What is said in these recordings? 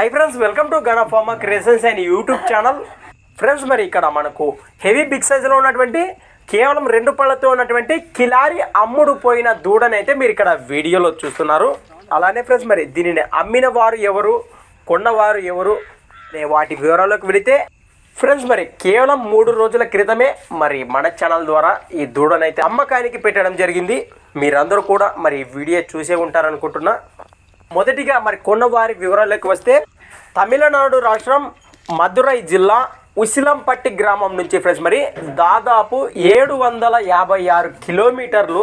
Hi friends welcome to Ganapharma creations and YouTube channel friends మరి ఇక్కడ మనకు heavy big సైజులో ఉన్నటువంటి కేవలం రెండు పళ్ళతో ఉన్నటువంటి కిలారి అమ్ముడు పోయిన దూడనైతే మీరు ఇక్కడ వీడియోలో చూస్తున్నారు. అలానే ఫ్రెండ్స్ మరి దీనిని అమ్మిన వారు ఎవరు కొన్నవారు ఎవరు వాటి వివరాల్లోకి వెళితే ఫ్రెండ్స్ మరి కేవలం మూడు రోజుల క్రితమే మరి మన ఛానల్ ద్వారా ఈ దూడనైతే అమ్మకానికి పెట్టడం జరిగింది. మీరందరూ కూడా మరి వీడియో చూసే ఉంటారనుకుంటున్నా. మొదటిగా మరి కొన్నవారి వివరాలకు వస్తే తమిళనాడు రాష్ట్రం మదురై జిల్లా ఉసిలంపట్టి గ్రామం నుంచి ఫ్రెండ్స్ మరి దాదాపు ఏడు వందల యాభై ఆరు కిలోమీటర్లు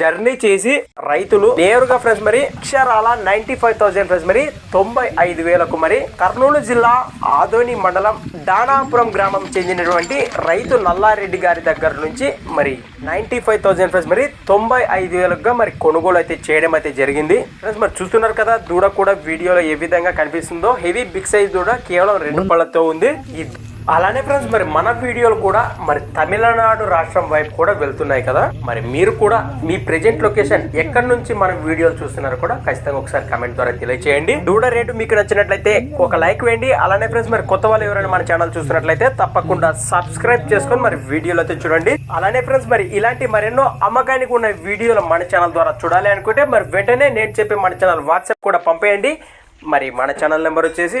జర్నీ చేసి రైతులు నేరుగా ఫ్రెండ్స్ మరి అక్షరాల నైన్టీ ఫైవ్ థౌసండ్ ఫ్రెండ్స్ మరి తొంభై ఐదు వేలకు మరి కర్నూలు జిల్లా ఆదోని మండలం దానాపురం గ్రామం చెందినటువంటి రైతు నల్లారెడ్డి గారి దగ్గర నుంచి మరి నైన్టీ ఫైవ్ థౌసండ్ ఫ్రెండ్స్ మరి తొంభై ఐదు వేలుగా మరి కొనుగోలు అయితే చేయడం అయితే జరిగింది. ఫ్రెండ్స్ మరి చూస్తున్నారు కదా దూడ కూడా వీడియోలో ఏ విధంగా కనిపిస్తుందో. హెవీ బిగ్ సైజ్ దూడ కేవలం రెండు పళ్ళతో ఉంది. ఈ అలానే ఫ్రెండ్స్ మరి మన వీడియోలు కూడా మరి తమిళనాడు రాష్ట్రం వైపు కూడా వెళ్తున్నాయి కదా. మరి మీరు కూడా మీ ప్రెజెంట్ లొకేషన్ ఎక్కడి నుంచి మన వీడియోలు చూస్తున్నారు కూడా ఖచ్చితంగా ఒకసారి కమెంట్ ద్వారా తెలియజేయండి దూడ రేటు మీకు నచ్చినట్లయితే ఒక లైక్ వేయండి. అలానే ఫ్రెండ్స్ మరి కొత్త వాళ్ళు ఎవరైనా మన ఛానల్ చూస్తున్నట్లయితే తప్పకుండా సబ్స్క్రైబ్ చేసుకొని మరి వీడియోలు అయితే చూడండి. అలానే ఫ్రెండ్స్ మరి ఇలాంటి మరెన్నో అమ్మకానికి ఉన్న వీడియోలు మన ఛానల్ ద్వారా చూడాలి అనుకుంటే మరి వెంటనే నేను చెప్పే మన ఛానల్ వాట్సాప్ కూడా పంపేయండి. మరి మన ఛానల్ నెంబర్ వచ్చేసి